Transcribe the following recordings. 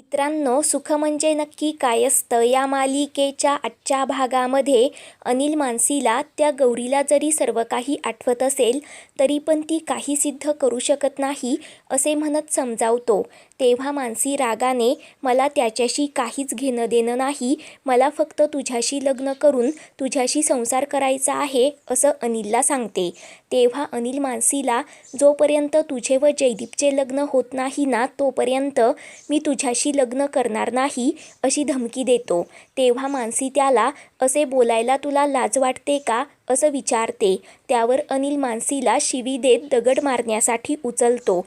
मित्रांनो सुख म्हणजे नक्की काय असतं? या मालिकेच्या आजच्या भागामध्ये अनिल मानसीला त्या गौरीला जरी सर्व काही आठवत असेल तरी पण ती काही सिद्ध करू शकत नाही असे म्हणत समजावतो. तेव्हा मानसी रागाने मला त्याच्याशी काहीच घेणं देणं नाही. मला फक्त तुझ्याशी लग्न करून तुझ्याशी संसार करायचा आहे असं अनिलला सांगते. तेव्हा अनिल मानसीला जोपर्यंत तुझे व जयदीपचे लग्न होत नाही ना तोपर्यंत मी तुझ्याशी लग्न करणार नाही अशी धमकी देतो. तेव्हा मानसी त्याला असे बोलायला तुला लाज वाटते का? असं विचारते. त्यावर अनिल मानसीला शिवी देत दगड मारण्यासाठी उचलतो.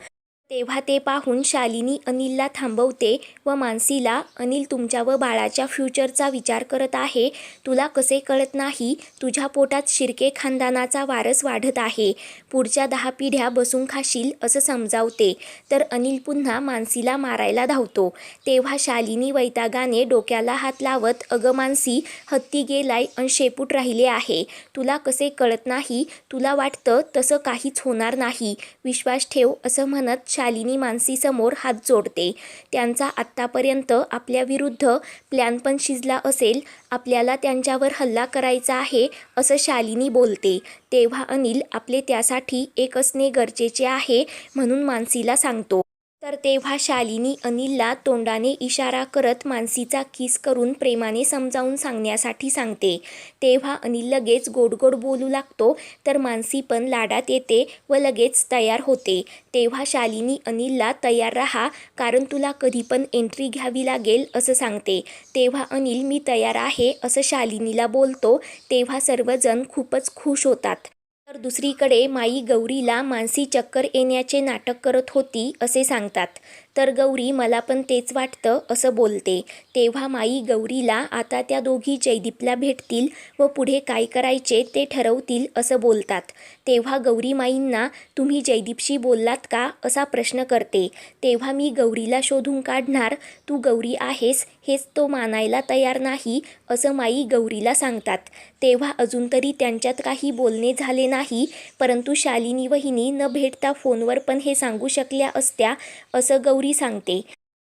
तेव्हा ते पाहून शालिनी अनिलला थांबवते व मानसीला अनिल तुमच्या व बाळाच्या फ्युचरचा विचार करत आहे. तुला कसे कळत नाही? तुझ्या पोटात शिर्के खानदानाचा वारस वाढत आहे. पुढच्या दहा पिढ्या बसून खाशील असं समजावते. तर अनिल पुन्हा मानसीला मारायला धावतो. तेव्हा शालिनी वैतागाने डोक्याला हात लावत अगं मानसी हत्ती गेलाय आणि शेपूट राहिले आहे. तुला कसे कळत नाही? तुला वाटतं तसं काहीच होणार नाही. विश्वास ठेव असं म्हणत शालिनी मानसीसमोर हात जोडते. त्यांचा आत्तापर्यंत आपल्याविरुद्ध प्लॅन पण शिजला असेल. आपल्याला त्यांच्यावर हल्ला करायचा आहे असं शालिनी बोलते. तेव्हा अनिल आपले त्यासाठी एक असणे गरजेचे आहे म्हणून मानसीला सांगतो. तर तेव्हा शालिनी अनिलला तोंडाने इशारा करत मानसीचा किस करून प्रेमाने समजावून सांगण्यासाठी सांगते. तेव्हा अनिल लगेच गोड गोड बोलू लागतो तर मानसी पण लाडात येते व लगेच तयार होते. तेव्हा शालिनी अनिलला तयार राहा कारण तुला कधी पण एंट्री घ्यावी लागेल असं सांगते. तेव्हा अनिल मी तयार आहे असं शालिनीला बोलतो. तेव्हा सर्वजण खूपच खुश होतात. तर दुसरीकडे माई गौरीला मानसी चक्कर येण्याचे नाटक करत होती असे सांगतात. तर गौरी मला पण तेच वाटतं असं बोलते. तेव्हा माई गौरीला आता त्या दोघी जयदीपला भेटतील व पुढे काय करायचे ते ठरवतील असं बोलतात. तेव्हा गौरी माईंना तुम्ही जयदीपशी बोललात का असा प्रश्न करते. तेव्हा मी गौरीला शोधून काढणार तू गौरी आहेस हेच तो मानायला तयार नाही असं माई गौरीला सांगतात. तेव्हा अजून तरी त्यांच्यात काही बोलणे झाले नाही परंतु शालिनी वहिनी न भेटता फोनवर पण हे सांगू शकल्या असत्या असं गौरी सांगते.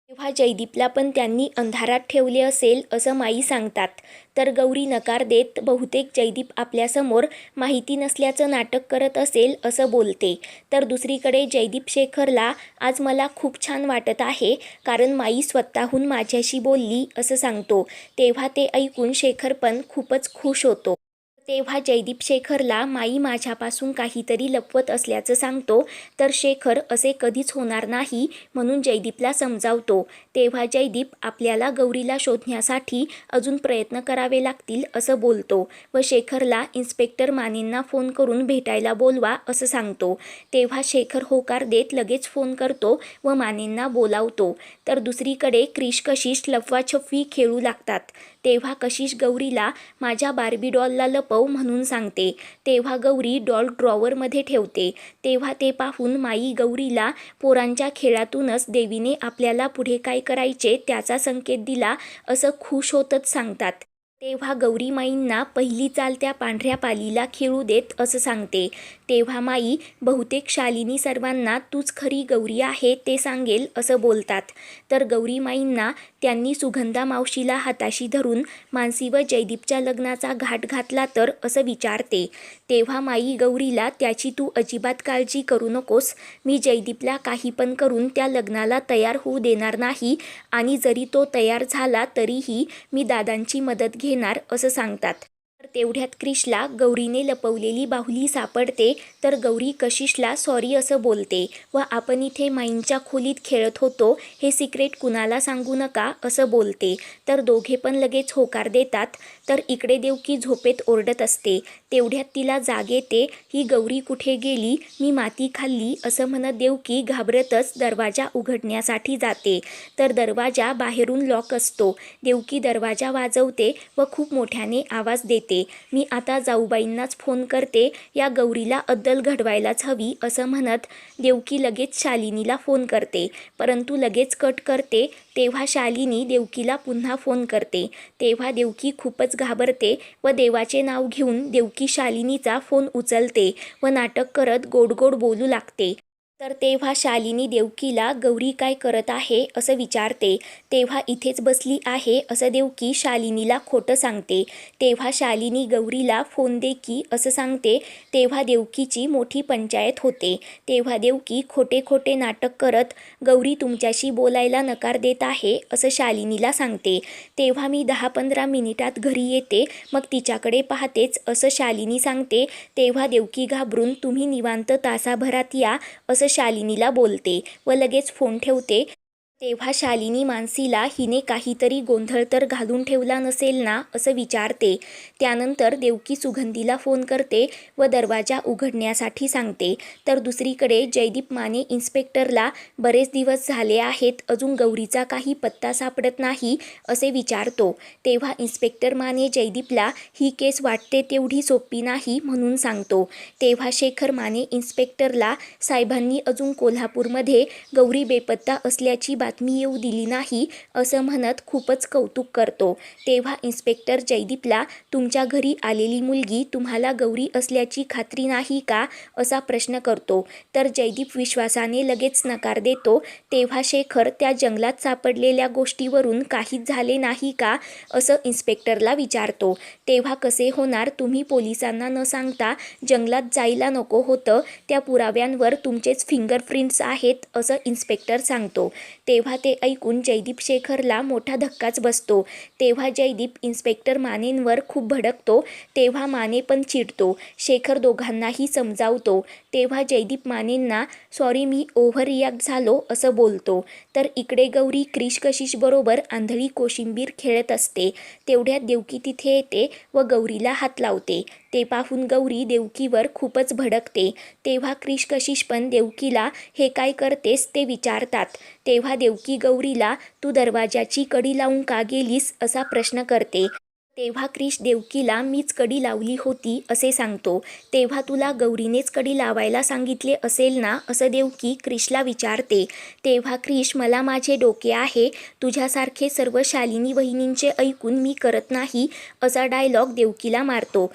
तेव्हा जयदीपला पण त्यांनी अंधारात ठेवले असेल असं माई सांगतात. तर गौरी नकार देत बहुतेक जयदीप आपल्यासमोर माहिती नसल्याचं नाटक करत असेल असं बोलते. तर दुसरीकडे जयदीप शेखरला आज मला खूप छान वाटत आहे कारण माई स्वतःहून माझ्याशी बोलली असं सांगतो. तेव्हा ते ऐकून शेखर पण खूपच खुश होतो. तेव्हा जयदीप शेखरला माई माझ्यापासून काहीतरी लपवत असल्याचं सांगतो तर शेखर असे कधीच होणार नाही म्हणून जयदीपला समजावतो. तेव्हा जयदीप आपल्याला गौरीला शोधण्यासाठी अजून प्रयत्न करावे लागतील असं बोलतो व शेखरला इन्स्पेक्टर मानेंना फोन करून भेटायला बोलवा असं सांगतो. तेव्हा शेखर होकार देत लगेच फोन करतो व मानेंना बोलावतो. तर दुसरीकडे क्रिश कशिश लफवाछफी खेळू लागतात. तेव्हा कशिश गौरीला माझ्या बार्बी डॉलला लपव म्हणून सांगते. तेव्हा गौरी डॉल ड्रॉवरमध्ये ठेवते. तेव्हा ते पाहून माई गौरीला पोरांच्या खेळातूनच देवीने आपल्याला पुढे काय करायचे त्याचा संकेत दिला असं खुश होतच सांगतात. तेव्हा गौरी माईंना पहिली चालत्या पांढऱ्या पालीला खेळू देत असं सांगते. तेव्हा माई बहुतेक शालिनी सर्वांना तूच खरी गौरी आहे ते सांगेल असं बोलतात. तर गौरीमाईंना त्यांनी सुगंधा मावशीला हाताशी धरून मानसी व जयदीपच्या लग्नाचा घाट घातला तर असं विचारते. तेव्हा माई गौरीला त्याची तू अजिबात काळजी करू नकोस. मी जयदीपला काही पण करून त्या लग्नाला तयार होऊ देणार नाही आणि जरी तो तयार झाला तरीही मी दादांची मदत घेणार असं सांगतात. तेवढ्यात क्रिशला गौरीने लपवलेली बाहुली सापडते तर गौरी कशिशला सॉरी असं बोलते. व आपण इथे माईंच्या खोलीत खेळत होतो हे सिक्रेट कुणाला सांगू नका असं बोलते. तर दोघे पण लगेच होकार देतात तर इकडे देवकी झोपेत ओरडत असते. तेवढ्यात तिला जाग येते ही गौरी कुठे गेली? मी माती खाल्ली असं म्हणत देवकी घाबरतच दरवाजा उघडण्यासाठी जाते. तर दरवाजा बाहेरून लॉक असतो. देवकी दरवाजा वाजवते व खूप मोठ्याने आवाज देते. मी आता जाऊबाईंनाच फोन करते या गौरीला अद्दल घडवायलाच हवी असं म्हणत देवकी लगेच शालिनीला फोन करते. परंतु लगेच कट करते तेव्हा शालिनी देवकीला पुन्हा फोन करते. तेव्हा देवकी खूपच घाबरते व देवाचे नाव घेऊन देवकी शालिनीचा फोन उचलते व नाटक करत गोड गोड बोलू लागते. तर तेव्हा शालिनी देवकीला गौरी काय करत आहे? असं विचारते. तेव्हा इथेच बसली आहे असं देवकी शालिनीला खोटं सांगते. तेव्हा शालिनी गौरीला फोन दे की असं सांगते. तेव्हा देवकीची मोठी पंचायत होते. तेव्हा देवकी खोटे खोटे नाटक करत गौरी तुमच्याशी बोलायला नकार देत आहे असं शालिनीला सांगते. तेव्हा मी दहा पंधरा मिनिटात घरी येते मग तिच्याकडे पाहतेच असं शालिनी सांगते. तेव्हा देवकी घाबरून तुम्ही निवांत तासाभरात या असं शालिनीला बोलते व लगेच फोन ठेवते. तेव्हा शालिनी मानसीला हिने काहीतरी गोंधळ तर घालून ठेवला नसेल ना असं विचारते. त्यानंतर देवकी सुगंधीला फोन करते व दरवाजा उघडण्यासाठी सांगते. तर दुसरीकडे जयदीप माने इन्स्पेक्टरला बरेच दिवस झाले आहेत अजून गौरीचा काही पत्ता सापडत नाही असे विचारतो. तेव्हा इन्स्पेक्टर माने जयदीपला ही केस वाटते तेवढी सोपी नाही म्हणून सांगतो. तेव्हा शेखर माने इन्स्पेक्टरला साहेबांनी अजून कोल्हापूरमध्ये गौरी बेपत्ता असल्याची बातमी येऊ दिली नाही असं म्हणत खूपच कौतुक करतो. तेव्हा इन्स्पेक्टर जयदीपला तुमच्या घरी आलेली मुलगी तुम्हाला गौरी असल्याची खात्री नाही का? असा प्रश्न करतो. तर जयदीप विश्वासाने लगेच नकार देतो. तेव्हा शेखर त्या जंगलात सापडलेल्या गोष्टीवरून काहीच झाले नाही का? असं इन्स्पेक्टरला विचारतो. तेव्हा कसे होणार? तुम्ही पोलिसांना न सांगता जंगलात जायला नको होतं. त्या पुराव्यांवर तुमचेच फिंगरप्रिंट्स आहेत असं इन्स्पेक्टर सांगतो. तेव्हा ते ऐकून जयदीप शेखरला मोठा धक्काच बसतो. तेव्हा जयदीप इन्स्पेक्टर मानेंवर खूप भडकतो. तेव्हा माने पण चिडतो. शेखर दोघांनाही समजावतो. तेव्हा जयदीप मानेंना सॉरी मी ओव्हर रिॲक्ट झालो असं बोलतो. तर इकडे गौरी क्रिश कशिशबरोबर आंधळी कोशिंबीर खेळत असते. तेवढ्यात देवकी तिथे येते व गौरीला हात लावते. ते पाहून गौरी देवकीवर खूपच भडकते. तेव्हा क्रिशकशिश पण देवकीला हे काय करतेस? ते विचारतात. तेव्हा देवकी गौरीला तू दरवाजाची कडी लावून का गेलीस? असा प्रश्न करते. तेव्हा क्रिश देवकीला मीच कडी लावली होती असे सांगतो. तेव्हा तुला गौरीनेच कडी लावायला सांगितले असेल ना असं देवकी क्रिशला विचारते. तेव्हा क्रिश मला माझे डोके आहे. तुझ्यासारखे सर्व शालिनी वहिनींचे ऐकून मी करत नाही असा डायलॉग देवकीला मारतो.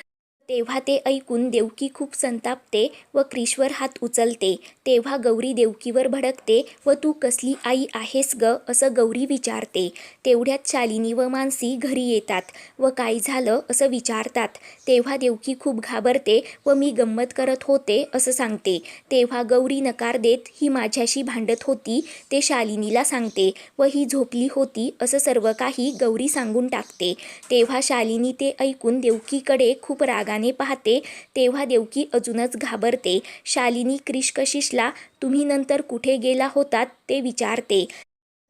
तेव्हा ते ऐकून देवकी खूप संतापते व क्रिशवर हात उचलते. तेव्हा गौरी देवकीवर भडकते व तू कसली आई आहेस ग? असं गौरी विचारते. तेवढ्यात शालिनी व मानसी घरी येतात व काय झालं असं विचारतात. तेव्हा देवकी खूप घाबरते व मी गंमत करत होते असं सांगते. तेव्हा गौरी नकार देत ही माझ्याशी भांडत होती ते शालिनीला सांगते व ही झोपली होती असं सर्व काही गौरी सांगून टाकते. तेव्हा शालिनी ते ऐकून देवकीकडे खूप मनाने पाहते तेव्हा देवकी अजूनच घाबरते. शालिनी क्रिशकशिशला तुम्ही नंतर कुठे गेला होतात? ते विचारते.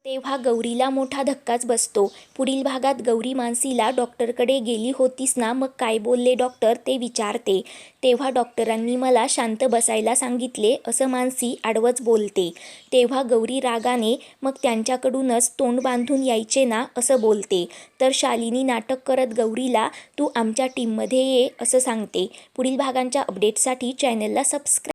तेव्हा गौरीला मोठा धक्काच बसतो. पुढील भागात गौरी मानसीला डॉक्टरकडे गेली होतीस ना मग काय बोलले डॉक्टर? ते विचारते. तेव्हा डॉक्टरांनी मला शांत बसायला सांगितले असं मानसी आडवच बोलते. तेव्हा गौरी रागाने मग त्यांच्याकडूनच तोंड बांधून यायचे ना असं बोलते. तर शालिनी नाटक करत गौरीला तू आमच्या टीममध्ये ये असं सांगते. पुढील भागांच्या अपडेटसाठी चॅनलला सबस्क्राईब